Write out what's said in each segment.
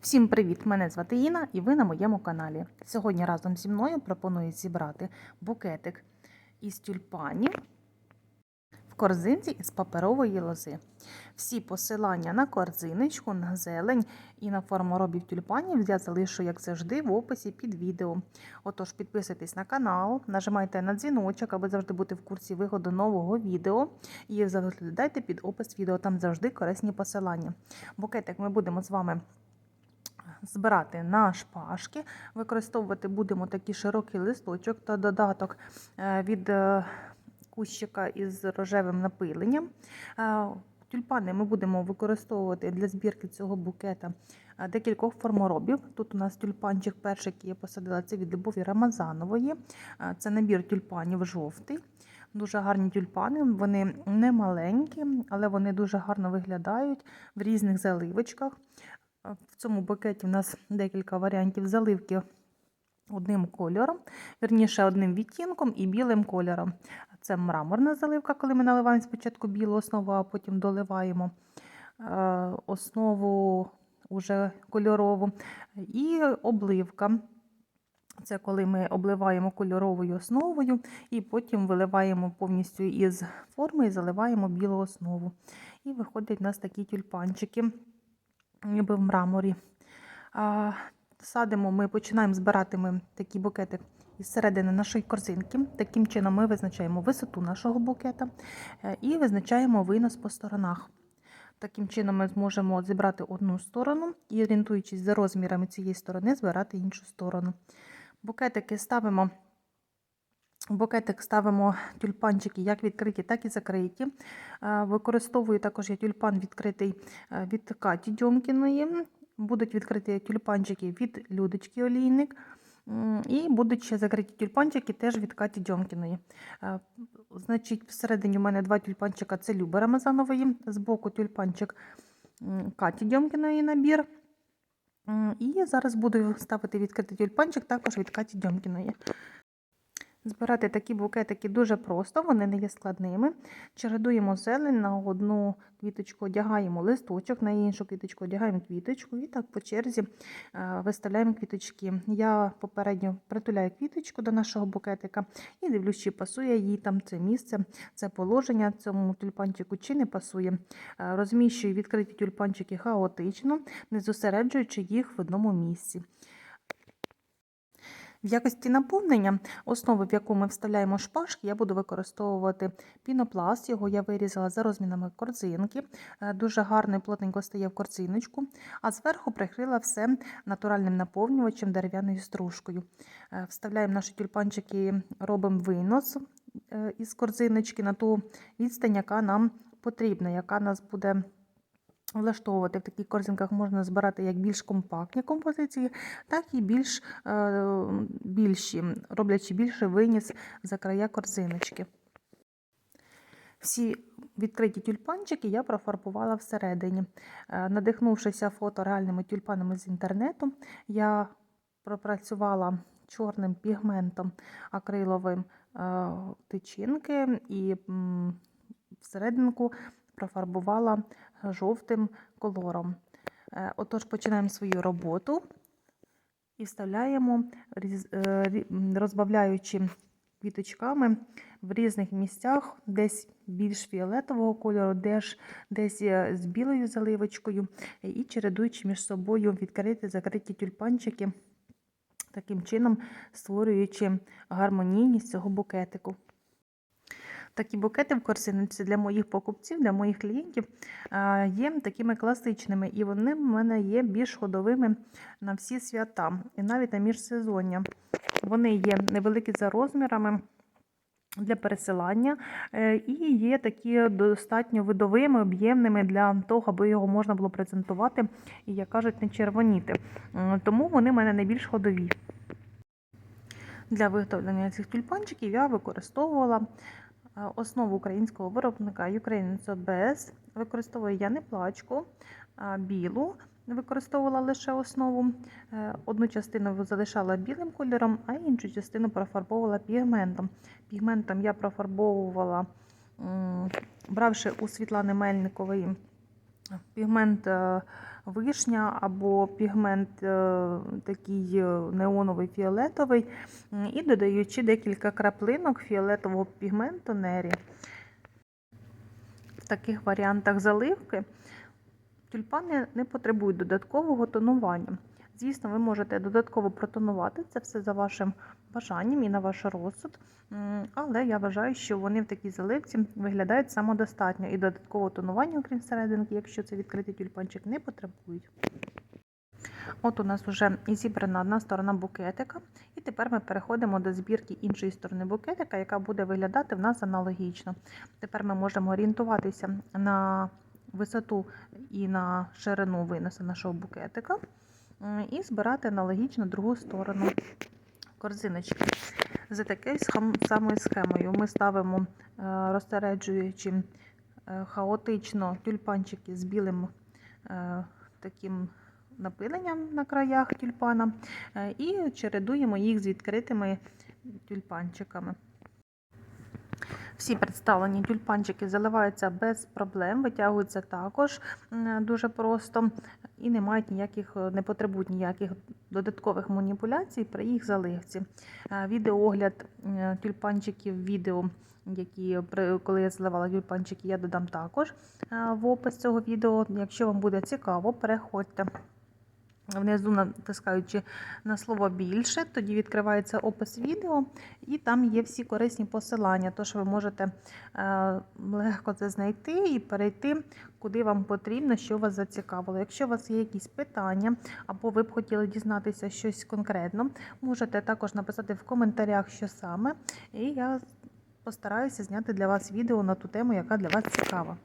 Всім привіт! Мене звати Інна і ви на моєму каналі. Сьогодні разом зі мною пропоную зібрати букетик із тюльпанів в корзинці із паперової лози. Всі посилання на корзиночку, на зелень і на форморобів тюльпанів я залишу, як завжди, в описі під відео. Отож, підписуйтесь на канал, нажимайте на дзвіночок, аби завжди бути в курсі виходу нового відео. І заглядайте під опис відео, там завжди корисні посилання. Букетик ми будемо з вами збирати на шпажки. Використовувати будемо такий широкий листочок та додаток е, від е, кущика із рожевим напиленням. Е, Тюльпани ми будемо використовувати для збірки цього букета декількох форморобів. Тут у нас тюльпанчик перший, який я посадила, це від Любові Рамазанової. Це набір тюльпанів жовтий. Дуже гарні тюльпани, вони не маленькі, але вони дуже гарно виглядають в різних заливочках. В цьому букеті у нас декілька варіантів заливки одним кольором, вірніше одним відтінком і білим кольором. Це мраморна заливка, коли ми наливаємо спочатку білу основу, а потім доливаємо е, основу уже кольорову. І обливка. Це коли ми обливаємо кольоровою основою і потім виливаємо повністю із форми і заливаємо білу основу. І виходять у нас такі тюльпанчики ніби в мраморі. А, Садимо, ми починаємо збирати ми такий букетик із середини нашої корзинки. Таким чином ми визначаємо висоту нашого букета е, і визначаємо винос по сторонах. Таким чином ми зможемо зібрати одну сторону і, орієнтуючись за розмірами цієї сторони, збирати іншу сторону. Букетики ставимо. В букетик ставимо тюльпанчики як відкриті, так і закриті. Е, Використовую також я тюльпан відкритий е, від Каті Дьомкіної. Будуть відкриті тюльпанчики від Людочки Олійник. І будуть ще закриті тюльпанчики теж від Каті Дьомкіної. Е, Значить, всередині у мене два тюльпанчика це Люби Рамазанової, збоку тюльпанчик Каті Дьомкіної набір. І зараз буду ставити відкритий тюльпанчик також від Каті Дьомкіної. Збирати такі букетики дуже просто, вони не є складними. Чередуємо зелень на одну квіточку, одягаємо листочок, на іншу квіточку одягаємо квіточку і так по черзі е, виставляємо квіточки. Я попередньо притуляю квіточку до нашого букетика і дивлюсь, чи пасує їй там це місце, це положення цьому тюльпанчику чи не пасує. Е, Розміщую відкриті тюльпанчики хаотично, не зосереджуючи їх в одному місці. В якості наповнення, основи, в яку ми вставляємо шпажки, я буду використовувати пінопласт. Його я вирізала за розмірами корзинки. Е, Дуже гарно і плотненько стає в корзиночку, а зверху прикрила все натуральним наповнювачем дерев'яною стружкою. Е, Вставляємо наші тюльпанчики, робимо винос е, із корзиночки на ту відстань, яка нам потрібна, яка нас буде. Влаштовувати в таких корзинках можна збирати як більш компактні композиції, так і більш е, більші, роблячи більше виніс за края корзиночки. Всі відкриті тюльпанчики я профарбувала всередині. Е, Надихнувшися фото реальними тюльпанами з інтернету, я пропрацювала чорним пігментом акриловим е, тичинки і всерединку профарбувала жовтим кольором. Е, Отож, починаємо свою роботу і вставляємо, е, розбавляючи квіточками в різних місцях, десь більш фіолетового кольору, десь, десь з білою заливочкою, і чередуючи між собою відкриті закриті тюльпанчики, таким чином створюючи гармонійність цього букетику. Такі букети в корзинці для моїх покупців, для моїх клієнтів е, є такими класичними, і вони в мене є більш ходовими на всі свята, і навіть на міжсезоння. Вони є невеликі за розмірами для пересилання, е, і є такі достатньо видовими, об'ємними для того, аби його можна було презентувати і, як кажуть, не червоніти. Тому вони в мене найбільш ходові. Для виготовлення цих тюльпанчиків я використовувала е, основу українського виробника Ukrainians OBS Використовую я не плачку, а білу. Використовувала лише основу. Е, Одну частину залишала білим кольором, а іншу частину профарбовувала пігментом. Пігментом я профарбовувала, бравши у Світлани Мельникової пігмент е, вишня або пігмент е, такий е, неоновий фіолетовий, і додаючи декілька краплинок фіолетового пігменту Нері. В таких варіантах заливки тюльпани не потребують додаткового тонування. Звісно, ви можете додатково протонувати це все за вашим бажанням і на ваш розсуд. Але я вважаю, що вони в такій заливці виглядають самодостатньо і додаткового тонування, окрім серединки, якщо це відкритий тюльпанчик, не потребують. От у нас вже і зібрана одна сторона букетика, і тепер ми переходимо до збірки іншої сторони букетика, яка буде виглядати в нас аналогічно. Тепер ми можемо орієнтуватися на висоту і на ширину виносу нашого букетика і збирати аналогічно другу сторону корзиночки. За такою самою схемою ми ставимо е, розсереджуючи е, хаотично тюльпанчики з білим е, таким напиленням на краях тюльпана і чередуємо їх з відкритими тюльпанчиками. Всі представлені тюльпанчики заливаються без проблем, витягуються також дуже просто і не мають ніяких, е, не потребують ніяких додаткових маніпуляцій при їх заливці. Е, Відеоогляд тюльпанчиків, відео, які коли я заливала тюльпанчики, я додам також е, в опис цього відео. Якщо вам буде цікаво, переходьте. Внизу натискаючи на слово більше, тоді відкривається опис відео, і там є всі корисні посилання, тож ви можете е, легко це знайти і перейти, куди вам потрібно, що вас зацікавило. Якщо у вас є якісь питання, або ви б хотіли дізнатися щось конкретно, можете також написати в коментарях, що саме, і я постараюся зняти для вас відео на ту тему, яка для вас цікава.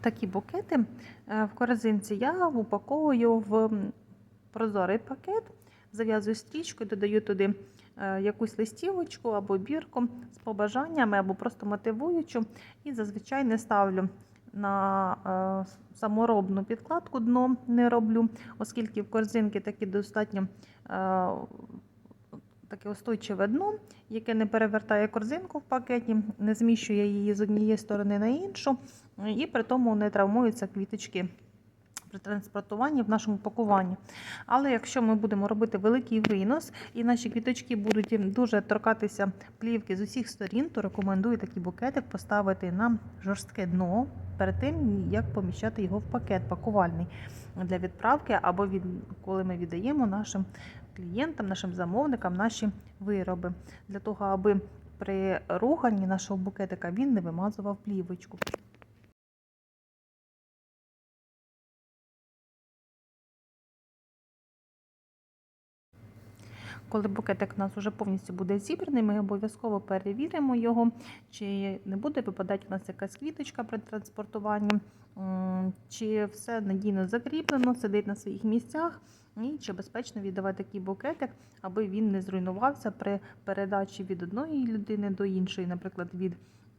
Такі букети е, в корзинці. Я упаковую в прозорий пакет, зав'язую стрічкою, додаю туди е, якусь листівочку або бірку з побажаннями, або просто мотивуючу, і зазвичай не ставлю на е, саморобну підкладку дно не роблю, оскільки в корзинки такі достатньо таке устойчиве дно, яке не перевертає корзинку в пакеті, не зміщує її з однієї сторони на іншу, і при тому не травмуються квіточки при транспортуванні в нашому пакуванні. Але якщо ми будемо робити великий винос і наші квіточки будуть дуже торкатися плівки з усіх сторін, то рекомендую такий букетик поставити на жорстке дно перед тим, як поміщати його в пакет пакувальний для відправки, або від, коли ми віддаємо нашим клієнтам, нашим замовникам наші вироби, для того, аби при руханні нашого букетика він не вимазував плівочку. Коли букетик у нас вже повністю буде зібраний, ми обов'язково перевіримо його, чи не буде випадати у нас якась квіточка при транспортуванні, чи все надійно закріплено, сидить на своїх місцях, і чи безпечно віддавати такий букетик, аби він не зруйнувався при передачі від одної людини до іншої, наприклад, від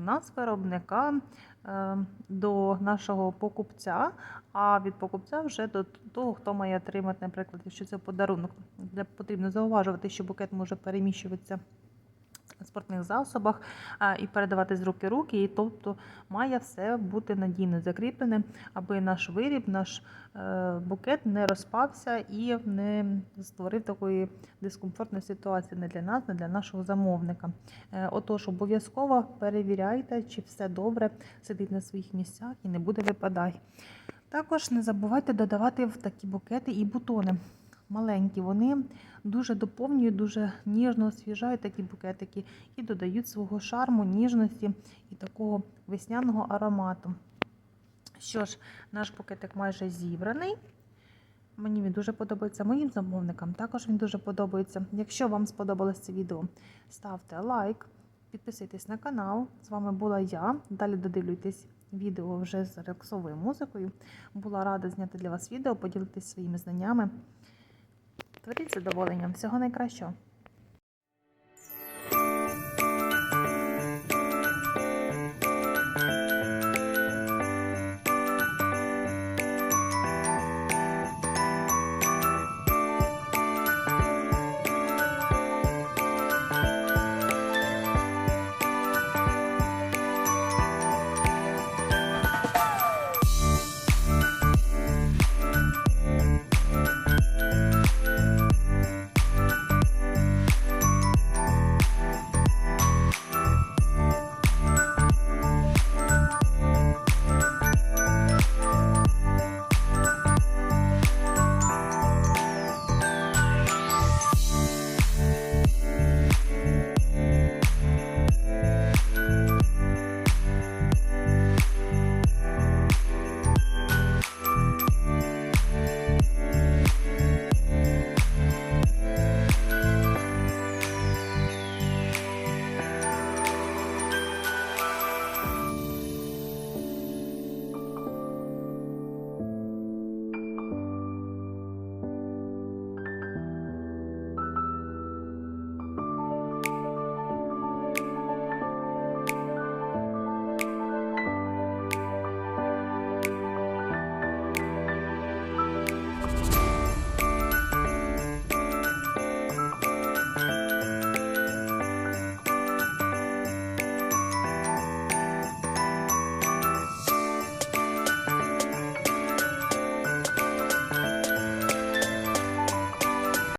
нас, виробника, е, до нашого покупця, а від покупця вже до того, хто має отримати, наприклад, якщо це подарунок, де потрібно зауважувати, що букет може переміщуватися транспортних засобах і передавати з руки руки, і тобто має все бути надійно закріпленим, аби наш виріб, наш е, букет не розпався і не створив такої дискомфортної ситуації не для нас, не для нашого замовника. Е, Отож, обов'язково перевіряйте, чи все добре сидить на своїх місцях і не буде випадати. Також не забувайте додавати в такі букети і бутони. Маленькі, вони дуже доповнюють, дуже ніжно освіжають такі букетики і додають свого шарму, ніжності і такого весняного аромату. Що ж, наш букетик майже зібраний. Мені він дуже подобається моїм замовникам. Також він дуже подобається. Якщо вам сподобалось це відео, ставте лайк, підписуйтесь на канал. З вами була я. Далі додивлюйтесь відео вже з релаксовою музикою. Була рада зняти для вас відео, поділитися своїми знаннями. Творіть задоволенням. Всього найкращого!